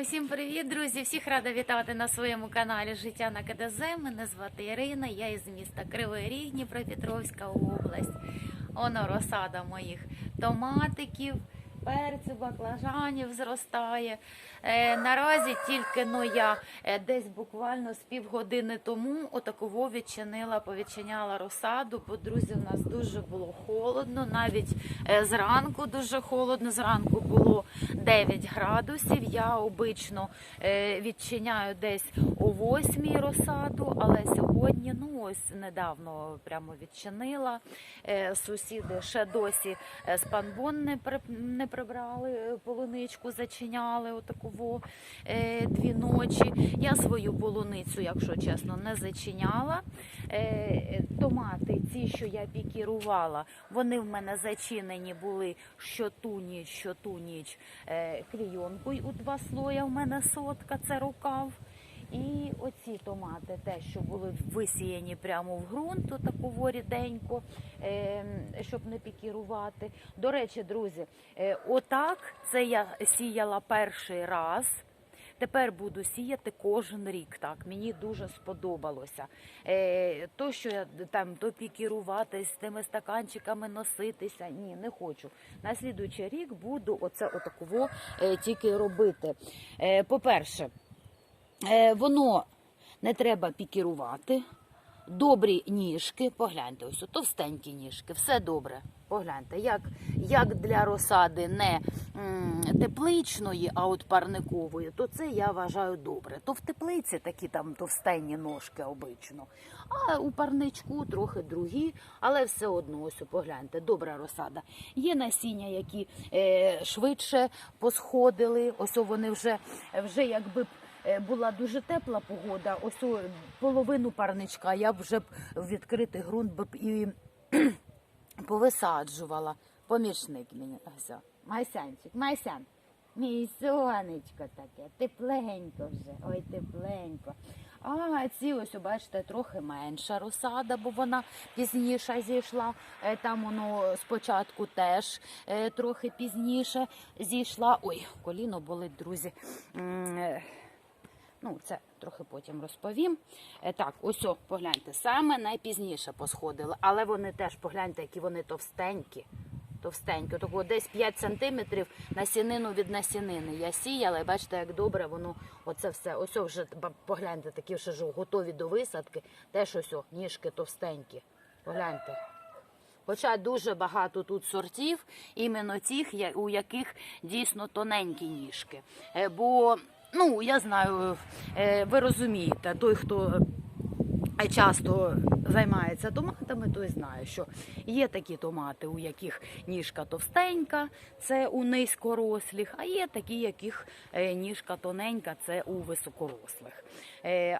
Усім привіт, друзі! Всіх рада вітати на своєму каналі Життя на КДЗ. Мене звати Ірина, я із міста Кривий Ріг, Дніпропетровська область. Оно розсада моїх томатиків, перцю, баклажанів зростає. Е, наразі тільки ну, я е, десь буквально з півгодини тому отаково відчинила, повідчиняла розсаду, бо друзі, у нас дуже було холодно, навіть е, зранку дуже холодно. Зранку було 9 градусів. Я обично е, відчиняю десь о 8 розсаду, але сьогодні, ну ось недавно прямо відчинила. Е, Сусіди ще досі е, спанбон не, при, не прибрали, полуничку зачиняли отаково дві ночі. Я свою полуницю, якщо чесно, не зачиняла. Томати, ці, що я пікірувала, вони в мене зачинені були що ту ніч, що ту ніч клійонкою у два слоя. У мене сотка, це рукав. І оці томати, те, що були висіяні прямо в ґрунт, таку ріденько, е, щоб не пікірувати. До речі, друзі, е, отак це я сіяла перший раз. Тепер буду сіяти кожен рік. Так мені дуже сподобалося. Е, то, що я там то з тими стаканчиками носитися. Ні, не хочу. На слідуючий рік буду оце отаково е, тільки робити. Е, по-перше, е, воно не треба пікірувати. Добрі ніжки, погляньте, ось товстенькі ніжки, все добре. Погляньте, як, як для розсади не тепличної, а от парникової, то це я вважаю добре. То в теплиці такі там товстенні ножки обично, а у парничку трохи другі, але все одно, ось погляньте, добра розсада. Є насіння, які е, швидше посходили, ось вони вже, вже якби е, була дуже тепла погода, ось половину парничка я вже б в відкритий ґрунт би і повисаджувала. Помічник мені ось. Майсянчик, Майсян. Мій сонечко таке, тепленько вже, ой, тепленько. А ці ось, бачите, трохи менша розсада, бо вона пізніше зійшла. Е, Там воно спочатку теж е, трохи пізніше зійшла. Ой, коліно болить, друзі. Ну, це трохи потім розповім. Е, Так, ось, о, погляньте, саме найпізніше посходили, але вони теж, погляньте, які вони товстенькі. Товстенькі, такого десь 5 сантиметрів насінину від насінини. Я сіяла, і бачите, як добре воно оце все. Ось вже погляньте, такі вже ж готові до висадки. Теж ось ніжки товстенькі. Погляньте. Хоча дуже багато тут сортів, іменно тих, у яких дійсно тоненькі ніжки. Е, Бо, ну, я знаю, е, ви розумієте, той, хто е, часто займається томатами, той знає, що є такі томати, у яких ніжка товстенька, це у низькорослих, а є такі, яких е, ніжка тоненька, це у високорослих.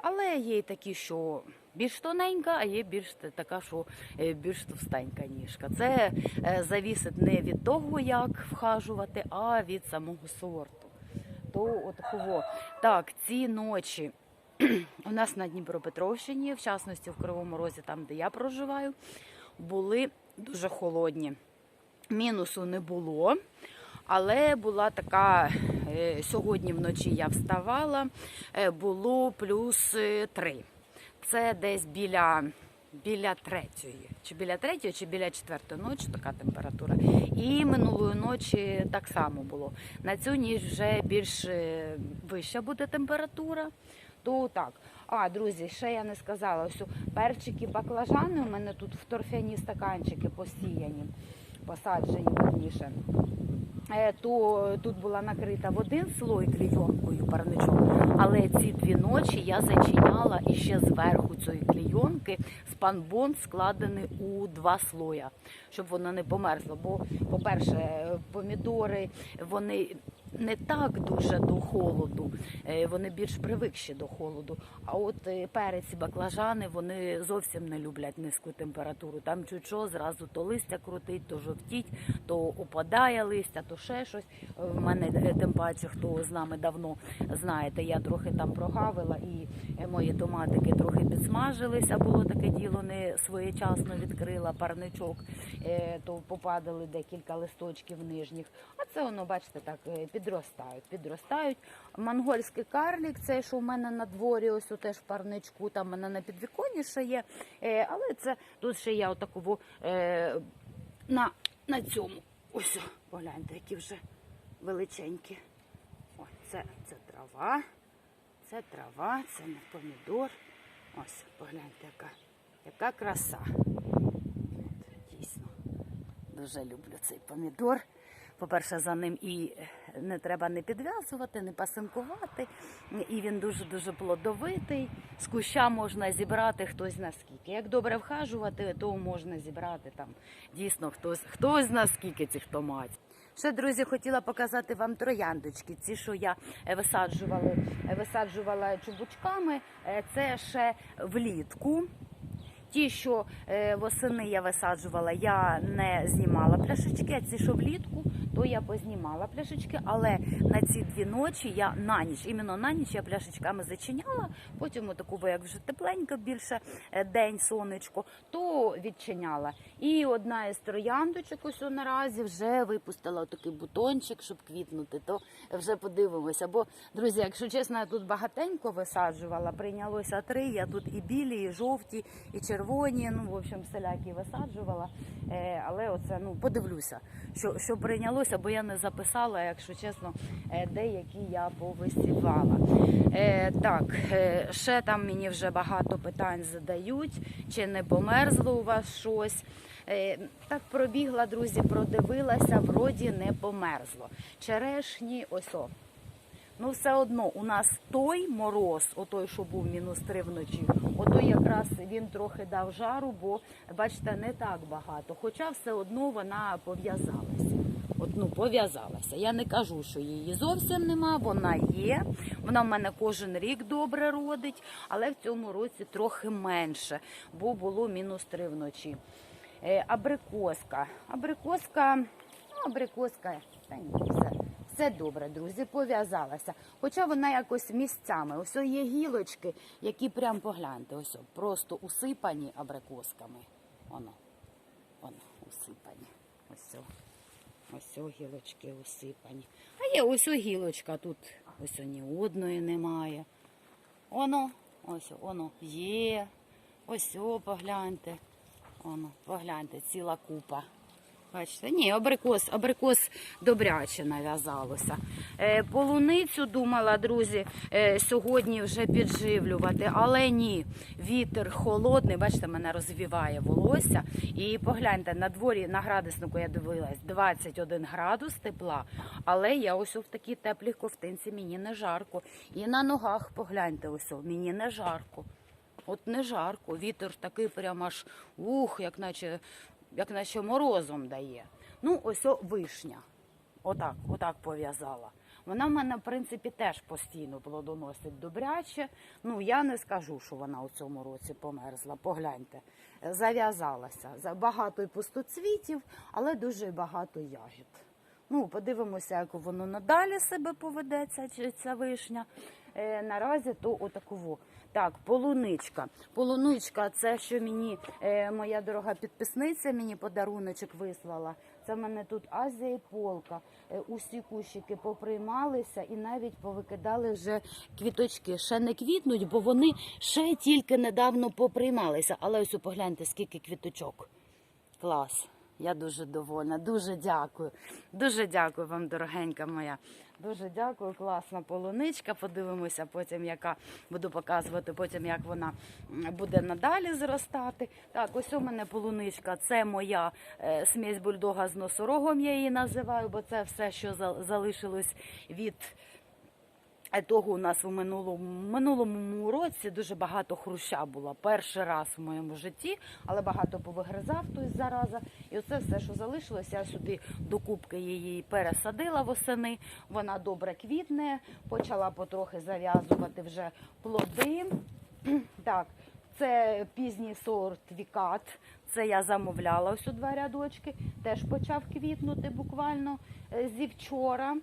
Але є й такі, що більш тоненька, а є більш така, що більш товстенька ніжка. Це завісить не від того, як вхажувати, а від самого сорту. То от такого. Так, ці ночі у нас на Дніпропетровщині, в частності в Кривому Розі, там де я проживаю, були дуже холодні. Мінусу не було. Але була така, е, сьогодні вночі я вставала, е, було плюс е, три. Це десь біля, біля третьої. Чи біля третьої, чи біля четвертої ночі така температура. І минулої ночі так само було. На цю ніч вже більш е, вища буде температура. То так. А, друзі, ще я не сказала, ось перчики, баклажани у мене тут в торфяні стаканчики посіяні, посаджені верніше. Е, То тут була накрита в один слой клійонкою парничок, але ці дві ночі я зачиняла і ще зверху цієї клійонки спанбон складений у два слоя, щоб воно не померзло. Бо, по-перше, помідори вони не так дуже до холоду, е, вони більш привикші до холоду. А от е, перець і баклажани вони зовсім не люблять низьку температуру. Там чуть що, зразу то листя крутить, то жовтіть, то опадає листя, то ще щось. Е, В мене тим паче, хто з нами давно знаєте, я трохи там прогавила і мої томатики трохи підсмажилися. Було таке діло, не своєчасно відкрила парничок, то попадали декілька листочків нижніх. А це воно, бачите, так підростають, підростають. Монгольський карлік, цей, що в мене на дворі, ось теж в парничку, там мене на підвіконні ще є. Е, але це тут ще я отаку е, на, на цьому. Ось, погляньте, які вже величенькі. О, це, це трава, це трава, це не помідор. Ось, погляньте, яка, яка краса. Дійсно. Дуже люблю цей помідор. По-перше, за ним і не треба не підв'язувати, не пасинкувати. І він дуже-дуже плодовитий. З куща можна зібрати хтось наскільки. Як добре вхажувати, то можна зібрати там дійсно хтось, хтось наскільки цих томатів. Ще, друзі, хотіла показати вам трояндочки. Ці, що я е, висаджували, е, висаджувала чубучками, е, це ще влітку. Ті, що восени я висаджувала, я не знімала пляшечки, а ці, що влітку, то я познімала пляшечки, але на ці дві ночі я на ніч, іменно на ніч я пляшечками зачиняла, потім отаку, як вже тепленько більше е, день, сонечко, то відчиняла. І одна із трояндочок ось наразі вже випустила такий бутончик, щоб квітнути, то вже подивимося. Бо, друзі, якщо чесно, я тут багатенько висаджувала, прийнялося три, я тут і білі, і жовті, і червоні, ну, в общем, всілякі висаджувала. Е, але оце, ну, подивлюся, що, що прийнялося, бо я не записала, якщо чесно, е, деякі я повисівала. Е, так, е, ще там мені вже багато питань задають, чи не померзло у вас щось. Так пробігла, друзі, продивилася, вроді не померзло. Черешні, ось о. Ну, все одно у нас той мороз, отой, що був мінус три вночі, отой якраз він трохи дав жару, бо бачите, не так багато. Хоча все одно вона пов'язалася. Ну, пов'язалася. Я не кажу, що її зовсім нема, вона є. Вона в мене кожен рік добре родить, але в цьому році трохи менше, бо було мінус три вночі. Е, абрикоска. Абрикоска, ну, абрикоска, та ні, все. Все добре, друзі, пов'язалася. Хоча вона якось місцями. Ось є гілочки, які прям погляньте, ось просто усипані абрикосками. Воно, воно, усипані. Ось. Ось огілочки гілочки усипані. А є ось огілочка гілочка, тут ось ні одної немає. Оно, ось воно є. Ось о, погляньте. Воно, погляньте, ціла купа. Бачите, ні, абрикос, абрикос добряче нав'язалося. Е, полуницю думала, друзі, е, сьогодні вже підживлювати, але ні. Вітер холодний, бачите, мене розвіває волосся. І погляньте, на дворі на градуснику я дивилась 21 градус тепла, але я ось в такій теплій ковтинці, мені не жарко. І на ногах погляньте, ось мені не жарко. От не жарко, вітер такий прям аж ух, як наче, як наче морозом дає. Ну, ось о вишня. Отак, отак пов'язала. Вона в мене, в принципі, теж постійно плодоносить добряче. Ну, я не скажу, що вона у цьому році померзла. Погляньте, зав'язалася. Багато й пустоцвітів, але дуже багато ягід. Ну, подивимося, як воно надалі себе поведе, ця, ця вишня. Е, наразі то отаково. Так, полуничка. Полуничка це що мені е, моя дорога підписниця мені подаруночок вислала. Це в мене тут Азія і полка. Е, усі кущики поприймалися і навіть повикидали вже квіточки. Ще не квітнуть, бо вони ще тільки недавно поприймалися. Але ось погляньте, скільки квіточок. Клас. Я дуже довольна, дуже дякую. Дуже дякую вам, дорогенька моя. Дуже дякую, класна полуничка. Подивимося потім, яка буду показувати, потім як вона буде надалі зростати. Так, ось у мене полуничка. Це моя е, смесь бульдога з носорогом, я її називаю, бо це все, що залишилось від. Е, Того у нас у минулому минулому році дуже багато хруща було. Перший раз в моєму житті, але багато повигризав той зараза. І оце все, що залишилося, я сюди до кубки її пересадила восени. Вона добре квітне, почала потрохи зав'язувати вже плоди. Так, це пізній сорт Вікат. Це я замовляла ось у два рядочки. Теж почав квітнути буквально е, зі вчора.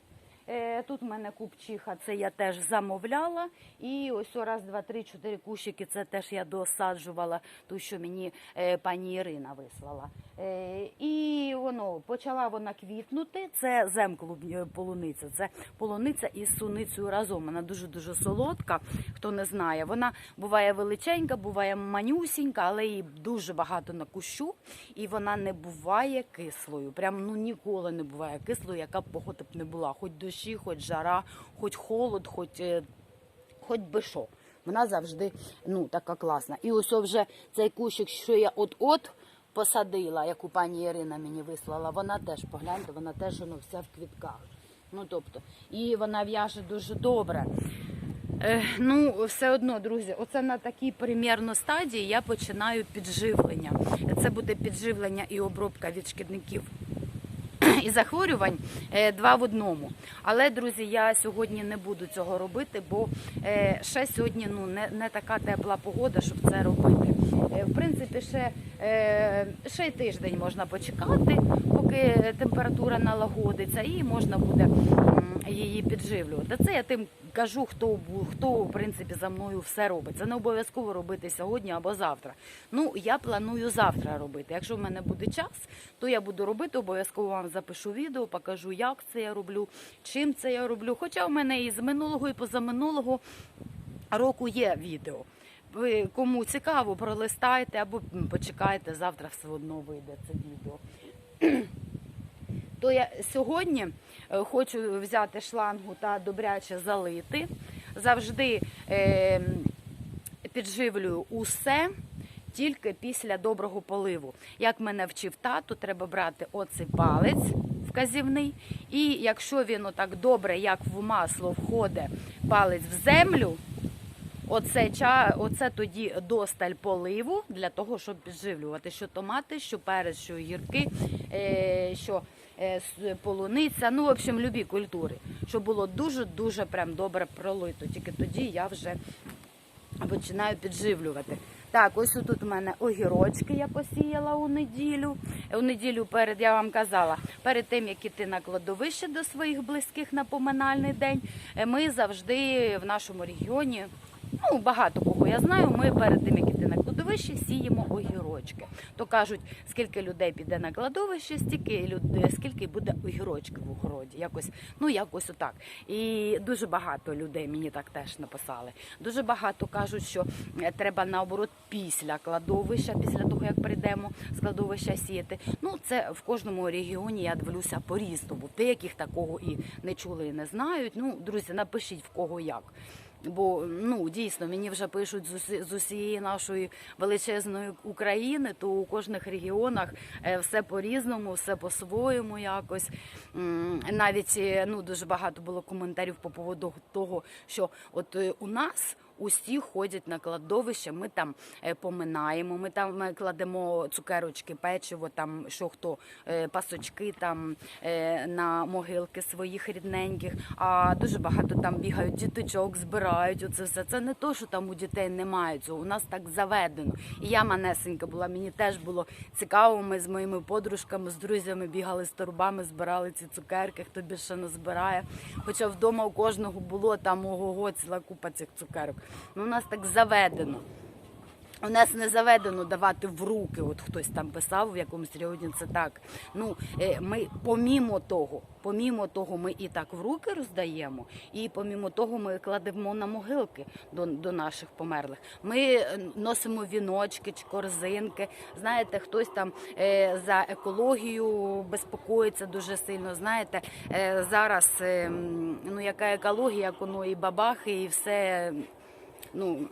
Е, Тут в мене купчиха, це я теж замовляла. І ось раз, два, три, чотири кущики. Це теж я досаджувала, ту, що мені е, пані Ірина вислала. Е, І воно почала вона квітнути. Це земклуб полуниця. Це полуниця із суницею разом. Вона дуже дуже солодка. Хто не знає, вона буває величенька, буває манюсінька, але її дуже багато на кущу, і вона не буває кислою. Прям ну ніколи не буває кислою, яка б б не була. Хоч дощі, хоч жара, хоч холод, хоч, е, хоч би що. Вона завжди ну, така класна. І ось вже цей кущик, що я от-от посадила, яку пані Ірина мені вислала, вона теж, погляньте, вона теж ну, вся в квітках. Ну, тобто, і вона в'яже дуже добре. Е, ну, все одно, друзі, оце на такій примірно стадії я починаю підживлення. Це буде підживлення і обробка від шкідників і захворювань е, два в одному. Але, друзі, я сьогодні не буду цього робити, бо е, ще сьогодні ну, не, не така тепла погода, щоб це робити. Е, В принципі, ще, ще й тиждень можна почекати, поки температура налагодиться, і можна буде її підживлювати. Це я тим кажу, хто хто в принципі за мною все робить. Це не обов'язково робити сьогодні або завтра. Ну я планую завтра робити. Якщо в мене буде час, то я буду робити. Обов'язково вам запишу відео, покажу, як це я роблю, чим це я роблю. Хоча в мене і з минулого, і позаминулого року є відео. Ви кому цікаво, пролистайте або почекайте, завтра все одно вийде це відео. То я сьогодні е, хочу взяти шлангу та добряче залити. Завжди е, підживлюю усе тільки після доброго поливу. Як мене вчив тато, треба брати оцей палець вказівний, і якщо він отак добре, як в масло входить палець в землю, Оце, оце тоді досталь поливу для того, щоб підживлювати що томати, що перець, що гірки, е, що полуниця, ну, в общем, любі культури. Щоб було дуже-дуже прям добре пролито. Тільки тоді я вже починаю підживлювати. Так, ось тут у мене огірочки я посіяла у неділю. У неділю перед я вам казала, перед тим як іти на кладовище до своїх близьких на поминальний день, е, ми завжди в нашому регіоні. Ну, багато кого я знаю. Ми перед тим, як іти на кладовище, сіємо огірочки. То кажуть, скільки людей піде на кладовище, стільки людей, скільки буде огірочки в огороді. Якось, ну якось отак. І дуже багато людей мені так теж написали. Дуже багато кажуть, що е, треба наоборот після кладовища, після того як прийдемо з кладовища сіяти. Ну це в кожному регіоні я дивлюся по-різному. Деяких такого і не чули, і не знають. Ну, друзі, напишіть в кого як. Бо ну дійсно мені вже пишуть з усі- з усієї нашої величезної України, то у кожних регіонах е, все по-різному, все по-своєму якось. Навіть е, ну дуже багато було коментарів по поводу того, що от е, у нас. Усі ходять на кладовище, ми там е, поминаємо, ми там е, кладемо цукерочки, печиво, там що хто е, пасочки там на могилки своїх рідненьких. А дуже багато там бігають діточок, збирають. Оце все. Це не то, що там у дітей немає цього. У нас так заведено. І я манесенька була. Мені теж було цікаво. Ми з моїми подружками, з друзями бігали з торбами, збирали ці цукерки, хто більше не збирає. Хоча вдома у кожного було там ого-го, ціла купа цих цукерок. Ну, у нас так заведено. У нас не заведено давати в руки. От хтось там писав в якомусь регіоні, це так. Ну е, ми помімо того, помімо того, ми і так в руки роздаємо, і помімо того, ми кладемо на могилки до, до наших померлих. Ми е, носимо віночки чи корзинки. Знаєте, хтось там е, за екологію безпокоїться дуже сильно. Знаєте, зараз е, ну яка екологія, як воно і бабахи, і все. Ну,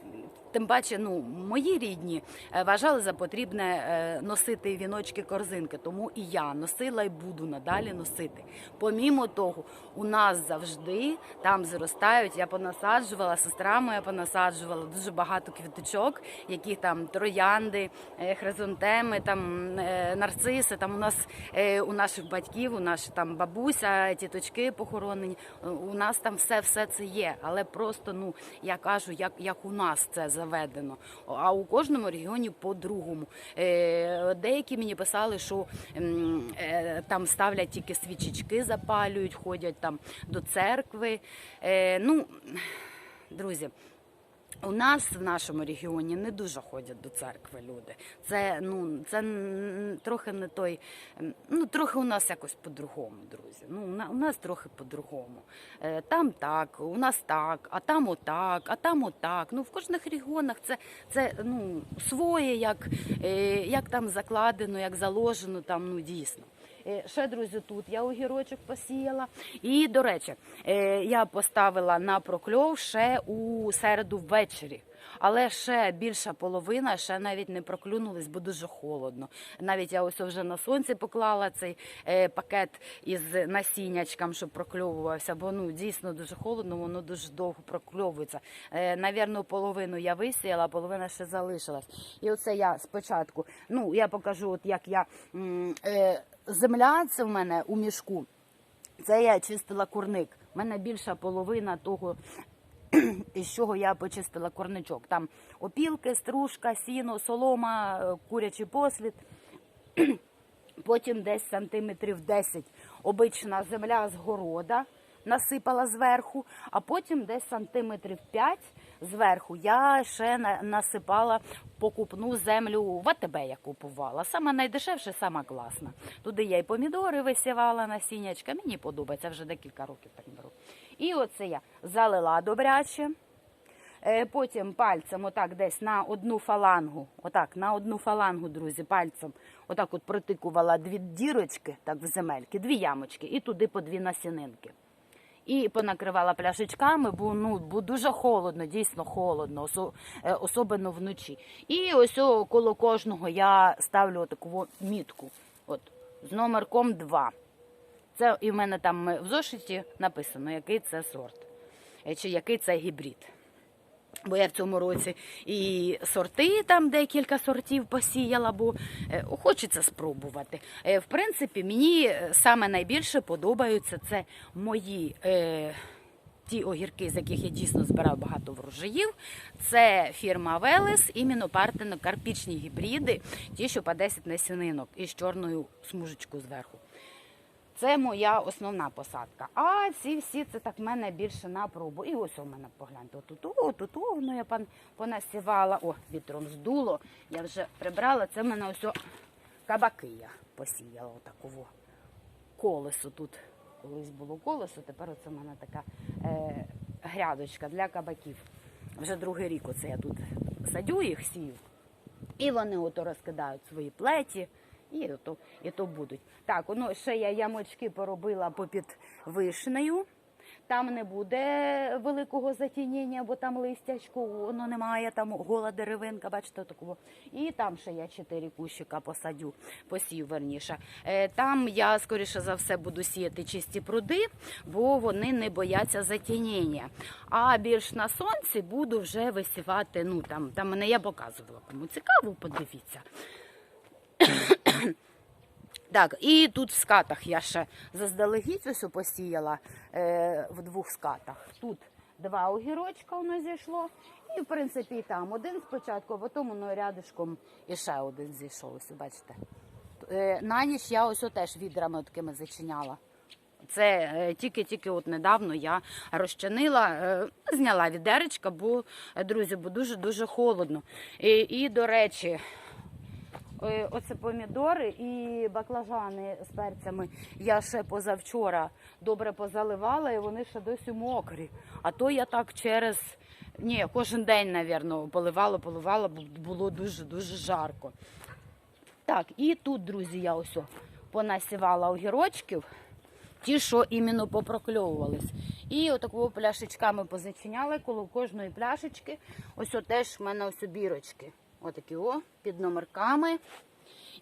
Тим паче, ну мої рідні е, вважали за потрібне е, носити віночки корзинки, тому і я носила і буду надалі носити. Помімо того, у нас завжди там зростають. Я понасаджувала, сестра моя понасаджувала дуже багато квіточок, які там троянди, е, хризантеми, там нарциси. Там у нас у наших батьків, у наших там бабуся, тіточки похоронені. У нас там все, все це є, але просто ну я кажу, як, як у нас це заведено. А у кожному регіоні по-другому. Е, Деякі мені писали, що е, там ставлять тільки свічечки, запалюють, ходять там до церкви. Е, Ну, друзі. У нас в нашому регіоні не дуже ходять до церкви люди. Це ну це трохи не той. Ну трохи у нас якось по-другому, друзі. Ну у на- у нас трохи по-другому. Е, Там так, у нас так, а там отак, а там отак. Ну в кожних регіонах це, це ну своє, як, е, як там закладено, як заложено, там ну дійсно. Е, Ще, друзі, тут я огірочок посіяла. І, до речі, е, я поставила на прокльов ще у середу ввечері. Але ще більша половина ще навіть не проклюнулись, бо дуже холодно. Навіть я ось вже на сонці поклала цей е, пакет із насіннячком, щоб прокльовувався, бо ну дійсно дуже холодно, воно дуже довго прокльовується. Навірно, половину я висіяла, половина ще залишилась. І оце я спочатку. Ну я покажу, от як я е, земля це в мене у мішку. Це я чистила курник. У мене більша половина того, із чого я почистила корничок. Там опілки, стружка, сіно, солома, е, курячий послід. Потім десь сантиметрів 10 обична земля з города насипала зверху, а потім десь сантиметрів 5 зверху я ще насипала покупну землю в АТБ я купувала. Саме найдешевше, сама класна. Туди я і помідори висівала насіннячка. Мені подобається, вже декілька років так беру. І оце я залила добряче. Е, Потім пальцем, отак десь на одну фалангу, отак, на одну фалангу, друзі, пальцем, отак от протикувала дві дірочки, так в земельки, дві ямочки, і туди по дві насінинки. І понакривала пляшечками, бо ну бо дуже холодно, дійсно холодно, е, особливо вночі. І ось коло кожного я ставлю таку мітку, от з номерком 2. Це і в мене там е, в зошиті написано, який це сорт, е, чи який це гібрид. Бо я в цьому році і сорти, там декілька сортів посіяла, бо е, хочеться спробувати. Е, В принципі, мені е, саме найбільше подобаються це мої. Е, Ті огірки, з яких я дійсно збираю багато врожаїв, це фірма Велес, іменно партено-карпічні гібриди, ті, що по 10 насінинок із чорною смужечкою зверху. Це моя основна посадка. А ці всі це так в мене більше на пробу. І ось у мене погляньте, отут, отут, воно я пан понасівала. О, вітром здуло. Я вже прибрала. Це в мене ось кабаки я посіяла отаково колесо тут. Колись було колесо, тепер оце в мене така е, грядочка для кабаків. Вже другий рік оце я тут садю їх, сію. І вони ото розкидають свої плеті, і ото, і то будуть. Так, ну ще я ямочки поробила попід вишнею. Там не буде великого затінення, бо там листячку, воно немає, там гола деревинка, бачите, такого. І там ще я чотири кущика посадю, посію верніше. Е, Там я, скоріше за все, буду сіяти чисті пруди, бо вони не бояться затінення. А більш на сонці буду вже висівати. Ну там, там мене я показувала. Кому цікаво, подивіться. Так, і тут в скатах я ще заздалегідь ось посіяла е, в двох скатах. Тут два огірочка воно зійшло. І, в принципі, там один спочатку, а потім воно рядишком і ще один зійшов. Ось, бачите. Е, на ніч я ось теж відрами такими зачиняла. Це е, тільки-тільки от недавно я розчинила, е, зняла відеречка, бо, е, друзі, бо дуже-дуже холодно. І, і, до речі, Оце помідори і баклажани з перцями. Я ще позавчора добре позаливала, і вони ще досі мокрі. А то я так через ні, кожен день, напевно, поливала, поливала, бо було дуже дуже жарко. Так, і тут, друзі, я ось понасівала огірочків, ті, що іменно попрокльовувались. І отакого пляшечками позачиняла коло кожної пляшечки. Ось теж в мене ось бірочки. Отакі о, під номерками.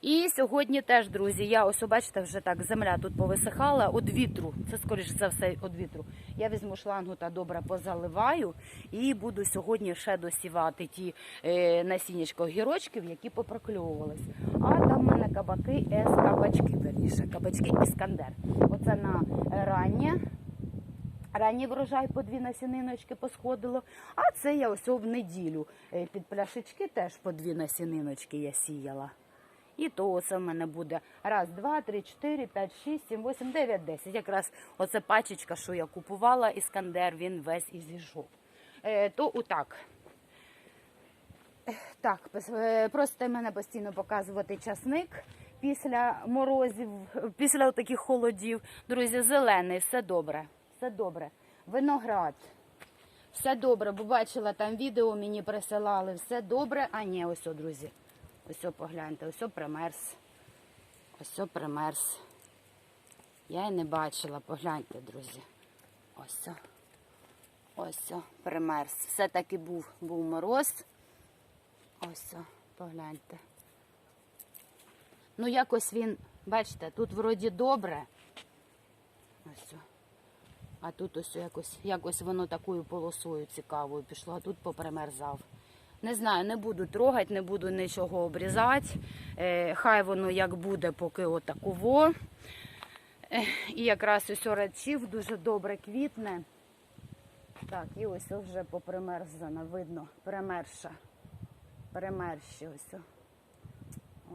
І сьогодні теж, друзі, я ось бачите, вже так земля тут повисихала від вітру. Це скоріш за все від вітру. Я візьму шлангу та добре позаливаю і буду сьогодні ще досівати ті е, насіннячка огірочків, які попрокльовувались. А там в мене кабаки ес кабачки, верніше, кабачки іскандер. Оце на раннє Ранній врожай по дві насіниночки посходило, а це я ось в неділю е, під пляшечки теж по дві насіниночки я сіяла. І то оце в мене буде раз, два, три, чотири, п'ять, шість, сім, восім, дев'ять, десять. Якраз оце пачечка, що я купувала, іскандер, він весь і зійшов. Е, то отак. Так, е, просите мене постійно показувати часник після морозів, після таких холодів. Друзі, зелений, все добре. Все добре. Виноград. Все добре, бо бачила там відео, мені присилали. Все добре. А ні, ось, о, друзі. Ось о, погляньте, ось о, примерз. Ось о, примерз. Я і не бачила, погляньте, друзі. Ось о. Ось о, примерз. Все-таки був, був мороз. Ось, о, погляньте. Ну, якось він, бачите, тут вроді добре. Ось. о. А тут ось якось, якось воно такою полосою цікавою пішло, а тут попримерзав. Не знаю, не буду трогати, не буду нічого обрізати. Е, хай воно як буде, поки отаково. Е, і якраз ось речів дуже добре квітне. Так, і ось вже попримерзана, видно, примерша. Примерші ось.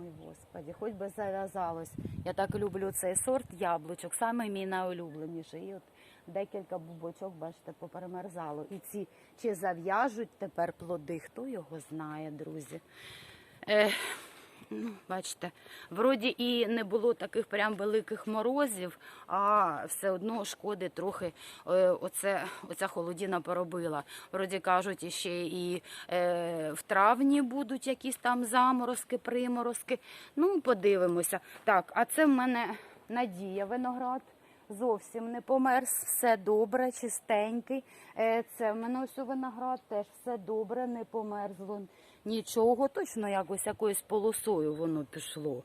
Ой, господі, хоч би зав'язалось. Я так люблю цей сорт яблучок, саме мій найулюбленіший. І от декілька бубочок, бачите, поперемерзало. І ці чи зав'яжуть тепер плоди, хто його знає, друзі. Е, ну, бачите, вроді і не було таких прям великих морозів, а все одно шкоди трохи е, оце, оця холодіна поробила. Вроді кажуть, іще і е, в травні будуть якісь там заморозки, приморозки. Ну, подивимося. Так, а це в мене Надія виноград. Зовсім не померз, все добре, чистенький. Е, Це в мене ось виноград теж все добре, не померзло нічого. Точно якось якоюсь полосою воно пішло.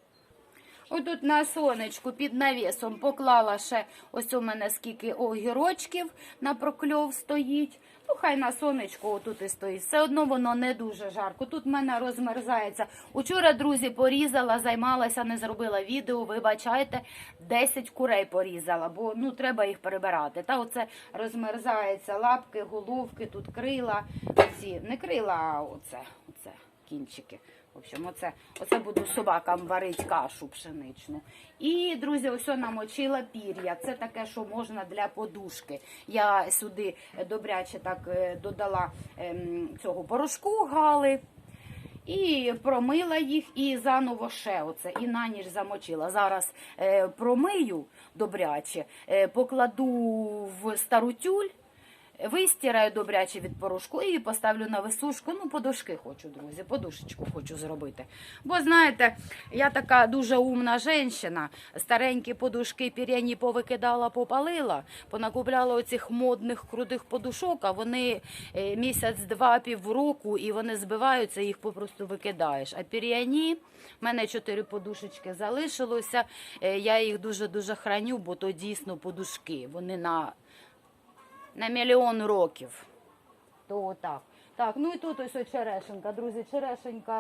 Отут на сонечку під навісом поклала ще ось у мене скільки огірочків на прокльов стоїть. Ну, хай на сонечку отут і стоїть. Все одно воно не дуже жарко. Тут в мене розмерзається. Учора, друзі, порізала, займалася, не зробила відео. Вибачайте, 10 курей порізала, бо ну треба їх перебирати. Та оце розмерзається лапки, головки, тут крила. Ці не крила, а оце, оце кінчики. В общем, оце, оце буду собакам варити кашу пшеничну. І, друзі, ось намочила пір'я. Це таке, що можна для подушки. Я сюди добряче так е, додала ем, цього порошку гали. І промила їх і заново ще оце, і на ніч замочила. Зараз е, промию добряче, е, покладу в стару тюль, вистираю добряче від порошку і поставлю на висушку. Ну, подушки хочу, друзі, подушечку хочу зробити. Бо знаєте, я така дуже умна жінка, старенькі подушки пір'яні повикидала, попалила, понакупляла оцих модних крутих подушок, а вони е, місяць-два півроку і вони збиваються, їх попросту викидаєш. А пір'яні, в мене чотири подушечки залишилося. е, Я їх дуже-дуже храню, бо то дійсно подушки. Вони на на мільйон років. То так. Так, ну і тут ось черешенька, друзі, черешенька